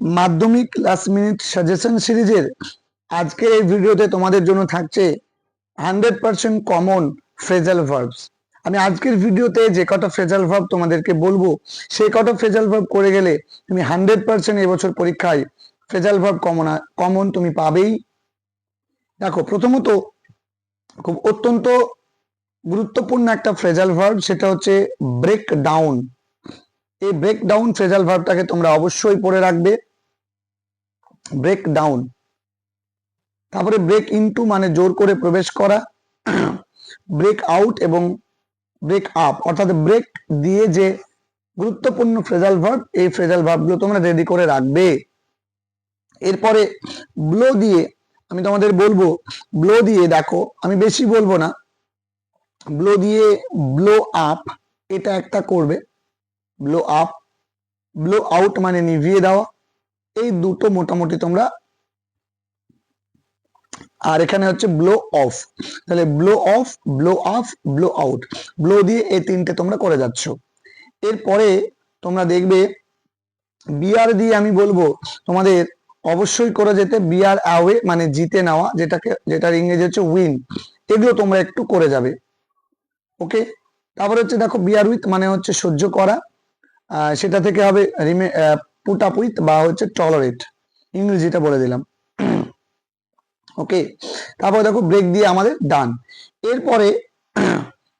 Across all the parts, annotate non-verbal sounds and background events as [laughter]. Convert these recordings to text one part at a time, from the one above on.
মাধ্যমিক last minute suggestion সিরিজের আজকের এই ভিডিওতে তোমাদের জন্য থাকছে hundred percent common phrasal verbs আমি আজকের ভিডিওতে যে কটা ফ্রেজাল ভার্ব তোমাদেরকে বলব, সেই কটা ফ্রেজাল ভার্ব করে গেলে তুমি হান্ড্রেড পার্সেন্ট এবছর পরীক্ষায় ফ্রেজাল ভার্ব কমন কমন তুমি পাবেই। দেখো, প্রথমত খুব অত্যন্ত গুরুত্বপূর্ণ একটা ফ্রেজাল ভার্ব সেটা হচ্ছে ব্রেক ডাউন এই ব্রেক ডাউন ফ্রেজাল ভার্বটাকে তোমরা অবশ্যই পড়ে রাখবে। ব্রেক ডাউন তারপরে ব্রেক ইনটু মানে জোর করে প্রবেশ করা ব্রেক আউট এবং ব্রেক আপ অর্থাৎ ব্রেক দিয়ে যে গুরুত্বপূর্ণ ফ্রেজাল ভার্ব এই ফ্রেজাল ভার্বগুলো তোমরা রেডি করে রাখবে। এরপরে ব্লো দিয়ে, আমি তোমাদের বলব ব্লো দিয়ে দেখো, আমি বেশি বলব না। ব্লো দিয়ে ব্লো আপ এটা একটা করবে। ব্লো আপ ব্লো আউট মানে নিভিয়ে দেওয়া। এই দুটো মোটামুটি তোমরা আর এখানে হচ্ছে ব্লো অফ তাহলে blow off blow off blow out blow দিয়ে এই তিনটে তোমরা করে যাচ্ছ। এরপরে তোমরা দেখবে বিয়ার দিয়ে আমি বলব, তোমাদের অবশ্যই করে যেতে বিয়ার অ্যাওয়ে মানে জিতে নেওয়া, যেটাকে, যেটার ইংরেজি হচ্ছে উইন এগুলো তোমরা একটু করে যাবে। ওকে তারপরে হচ্ছে দেখো বিয়ার উইথ মানে হচ্ছে সহ্য করা। সেটা থেকে হবে পুট আপ উইথ বা হচ্ছে টলারেট ইংরেজিটা বলে দিলাম। ওকে তারপরে দেখো ব্রেক দিয়ে আমাদের ডান এরপরে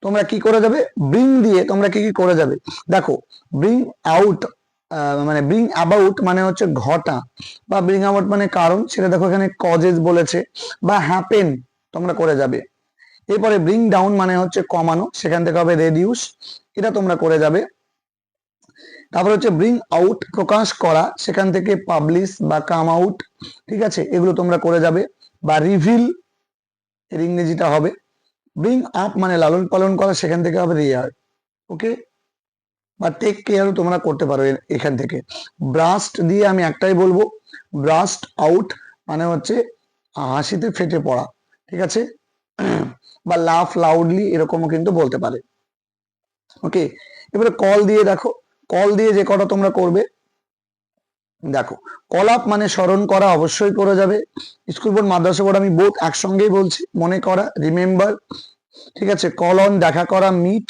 তোমরা কি করে যাবে? ব্রিং দিয়ে তোমরা কি কি করে যাবে? দেখো ব্রিং আউট মানে ব্রিং অ্যাবাউট মানে হচ্ছে ঘটা বা ব্রিং আউট মানে কারণ, সেটা দেখো এখানে কজেস বলেছে বা হ্যাপেন তোমরা করে যাবে। এরপরে ব্রিং ডাউন মানে হচ্ছে কমানো, সেখান থেকে হবে রেডিউস এটা তোমরা করে যাবে। তারপর হচ্ছে ব্রিং আউট প্রকাশ করা, সেখান থেকে পাবলিশ বা কাম আউট ঠিক আছে? এগুলো তোমরা করে যাবে বা রিভিল এর ইংরেজিটা হবে। ব্রিং আপ মানে লালন পালন করা, সেখান থেকে হবে রিয়ার ওকে বা টেক কেয়ারও তোমরা করতে পারো এখান থেকে। ব্রাস্ট দিয়ে আমি একটাই বলব ব্রাস্ট আউট মানে হচ্ছে হাসিতে ফেটে পড়া, ঠিক আছে? বা লাফ লাউডলি এরকমও কিন্তু বলতে পারে ওকে এবারে কল দিয়ে দেখো। কল দিয়ে যে কটা তোমরা করবে, দেখো কল আপ মানে স্মরণ করা অবশ্যই করে যাবে। স্কুল বোর্ড মাদ্রাসা বোর্ড আমি বোধ একসঙ্গেই বলছি, মনে করা রিমেম্বার ঠিক আছে কল অন দেখা করা মিট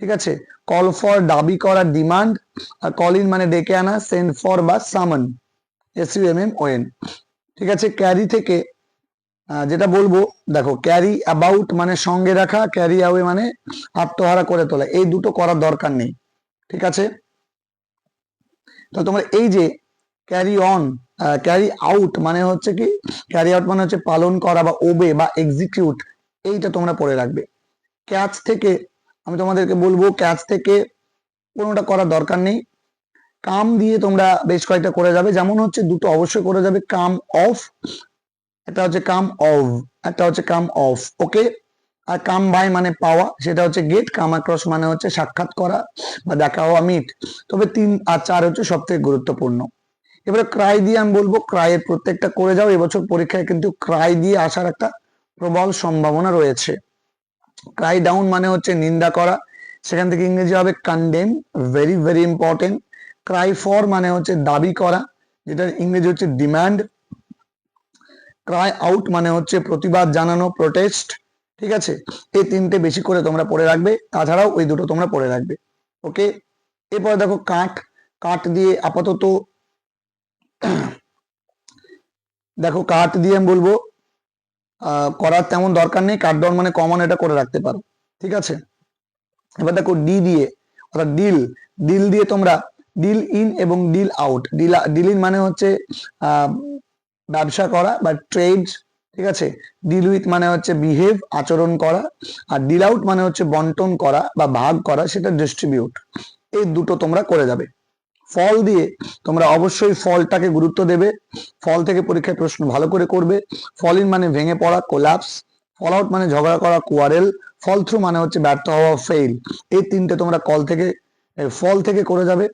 ঠিক আছে কল ফর দাবি করা ডিমান্ড আর কল ইন মানে ডেকে আনা সেন্ড ফর বা summon S U M M O N ঠিক আছে ক্যারি থেকে যেটা বলব, দেখো ক্যারি অ্যাবাউট মানে সঙ্গে রাখা ক্যারি অ্যাওয়ে মানে আত্মহারা করে তোলা, এই দুটো করার দরকার নেই। ঠিক আছে? তো তোমরা এই যে ক্যারি অন ক্যারি আউট মানে হচ্ছে কি ক্যারি আউট মানে হচ্ছে পালন করা বা ওবে বা এক্সিকিউট এইটা তোমরা পড়ে রাখবে। ক্যাচ থেকে আমি তোমাদেরকে বলব ক্যাচ থেকে কোনোটা করার দরকার নেই। কাম দিয়ে তোমরা বেশ কয়েকটা করে যাবে। যেমন হচ্ছে দুটো অবশ্যই করে যাবে কাম অফ একটা হচ্ছে কাম অফ একটা হচ্ছে কাম of okay R come by মানে পাওয়া, সেটা হচ্ছে গেট কাম অ্যাক্রস মানে হচ্ছে সাক্ষাৎ করা বা দেখা হওয়া মিট তবে তিন আর চার হচ্ছে সব থেকে গুরুত্বপূর্ণ। এবারে ক্রাই দিয়ে আমি বলব ক্রাইয়ের প্রত্যেকটা করে যাও, এবছর পরীক্ষায় কিন্তু ক্রাই দিয়ে আসার একটা প্রবল সম্ভাবনা রয়েছে। ক্রাই ডাউন মানে হচ্ছে নিন্দা করা, সেখান থেকে ইংরেজি হবে condemn very very important cry for মানে হচ্ছে দাবি করা যেটা ইংরেজি হচ্ছে ডিমান্ড ক্রাই আউট মানে হচ্ছে প্রতিবাদ জানানো প্রোটেস্ট ঠিক আছে? এই তিনটে বেশি করে তোমরা পড়ে রাখবে, তাছাড়াও ওই দুটো তোমরা পড়ে রাখবে ওকে এরপরে দেখো কাঠ কাঠ দিয়ে আপাতত [clears throat] দেখো কাঠ দিয়ে আমি বলব করার তেমন দরকার নেই, কাঠ দেওয়ার মানে কমন এটা করে রাখতে পারো, ঠিক আছে? এবার দেখো ডি দিয়ে, অর্থাৎ ডিল ডিল দিয়ে তোমরা ডিল ইন এবং deal out deal deal in মানে হচ্ছে ব্যবসা করা বা ট্রেড ঠিক আছে? ডিল উইথ মানে হচ্ছে বিহেভ আচরণ করা, আর ডিল আউট মানে হচ্ছে বন্টন করা বা ভাগ করা, সেটা ডিস্ট্রিবিউট এই দুটো তোমরা করে যাবে। ফল দিয়ে তোমরা অবশ্যই ফলটাকে গুরুত্ব দেবে। ফল থেকে পরীক্ষায় প্রশ্ন ভালো করে করবে। ফল ইন মানে ভেঙে পড়া কোলাপস ফল আউট মানে ঝগড়া করা কোয়ারেল ফল থ্রু মানে হচ্ছে ব্যর্থ হওয়া ফেইল এই তিনটে তোমরা কল থেকে ফল থেকে করে যাবে।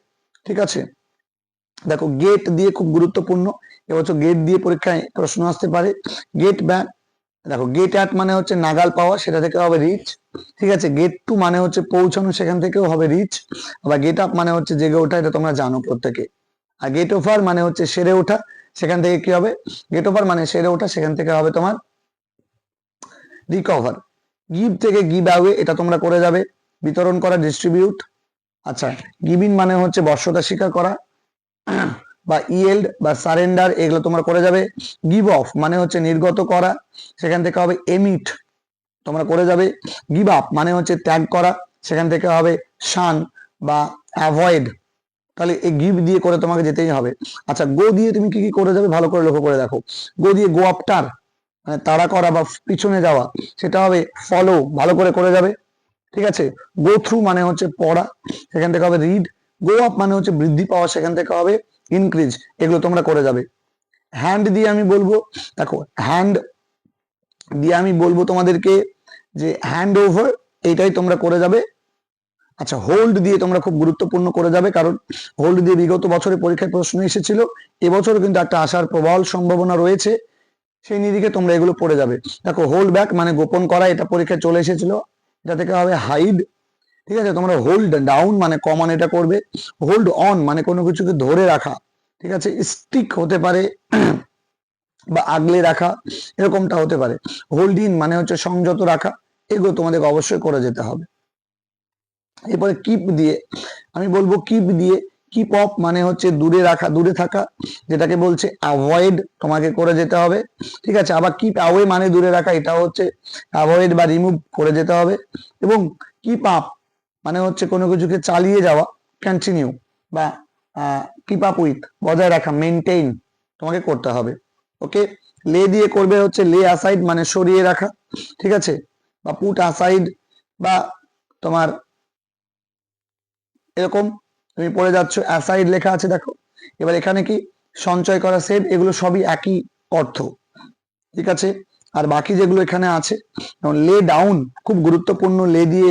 ঠিক আছে? দেখো গেট দিয়ে খুব গুরুত্বপূর্ণ। এবছর গেট দিয়ে পরীক্ষায় প্রশ্ন আসতে পারে। গেট ব্যাক দেখো গেট অ্যাট মানে হচ্ছে নাগাল পাওয়া, সেটা থেকে হবে রিচ ঠিক আছে গেট টু মানে হচ্ছে পৌঁছানো, সেখান থেকেও হবে রিচ আবার গেট আপ মানে হচ্ছে জেগে ওঠা, এটা তোমরা জানো প্রত্যেকে। আর গেট ওভার মানে হচ্ছে সেরে ওঠা, সেখান থেকে কি হবে? গেট ওভার মানে সেরে ওঠা, সেখান থেকে হবে তোমার রিকভার গিভ থেকে গিভ অ্যাওয়ে এটা তোমরা করে যাবে। বিতরণ করা ডিস্ট্রিবিউট আচ্ছা গিভিং মানে হচ্ছে বর্ষতা স্বীকার করা। বা ইয়েল্ড বা সারেন্ডার এগুলো তোমরা করে যাবে। গিভ অফ মানে হচ্ছে নির্গত করা, সেখান থেকে হবে এমিট তোমরা করে যাবে। গিভ আপ মানে হচ্ছে ত্যাগ করা, সেখান থেকে হবে শান বা অ্যাভয়েড তাহলে এই গিভ দিয়ে করে তোমাকে যেতেই হবে। আচ্ছা গো দিয়ে তুমি কি কি করে যাবে ভালো করে লক্ষ্য করে দেখো। গো দিয়ে গো আফটার মানে তাড়া করা বা পিছনে যাওয়া, সেটা হবে ফলো ভালো করে করে যাবে। ঠিক আছে? গো থ্রু মানে হচ্ছে পড়া, সেখান থেকে হবে রিড গো আপ মানে হচ্ছে বৃদ্ধি পাওয়া, সেখান থেকে হবে ইনক্রিজ এগুলো তোমরা করে যাবে। হ্যান্ড দিয়ে আমি বলব, দেখো হ্যান্ড দিয়ে আমি বলব তোমাদেরকে যে হ্যান্ড ওভার এইটাই তোমরা করে যাবে। আচ্ছা হোল্ড দিয়ে তোমরা খুব গুরুত্বপূর্ণ করে যাবে, কারণ হোল্ড দিয়ে বিগত বছরে পরীক্ষায় প্রশ্ন এসেছিল। এবছরও কিন্তু একটা আসার প্রবল সম্ভাবনা রয়েছে। সেই নিরিখে তোমরা এগুলো পড়ে যাবে। দেখো হোল্ড ব্যাক মানে গোপন করা, এটা পরীক্ষায় চলে এসেছিল। এটা থেকে হবে হাইড ঠিক আছে? তোমরা হোল্ড ডাউন মানে কমান এটা করবে। হোল্ড অন মানে কোনো কিছুকে ধরে রাখা। ঠিক আছে? স্টিক হতে পারে [clears throat] বা আগলে রাখা। এরকমটা হতে পারে। হোল্ড ইন মানে হচ্ছে সংযত রাখা। এগুলো তোমাদেরকে অবশ্যই করে যেতে হবে। এরপরে কিপ দিয়ে, আমি বলব কিপ দিয়ে কিপ অফ মানে হচ্ছে দূরে রাখা, দূরে থাকা, যেটাকে বলছে অ্যাভয়েড তোমাকে করে যেতে হবে। ঠিক আছে? আবার কিপ অ্যাওয়ে মানে দূরে রাখা এটা হচ্ছে অ্যাভয়েড বা রিমুভ করে যেতে হবে। এবং কিপ আপ মানে হচ্ছে কোনো কিছুকে চালিয়ে যাওয়া কন্টিনিউ বা কিপ আপ উইথ বজায় রাখা মেনটেইন তোমাকে করতে হবে। ওকে লে দিয়ে করবে হচ্ছে লে আসাইড মানে সরিয়ে রাখা, ঠিক আছে? বা পুট আসাইড বা তোমার এরকম, তুমি পড়ে যাচ্ছ অ্যাসাইড লেখা আছে দেখো। এবার এখানে কি? সঞ্চয় করা সেভ এগুলো সবই একই অর্থ। ঠিক আছে? আর বাকি যেগুলো এখানে আছে লে ডাউন খুব গুরুত্বপূর্ণ লে দিয়ে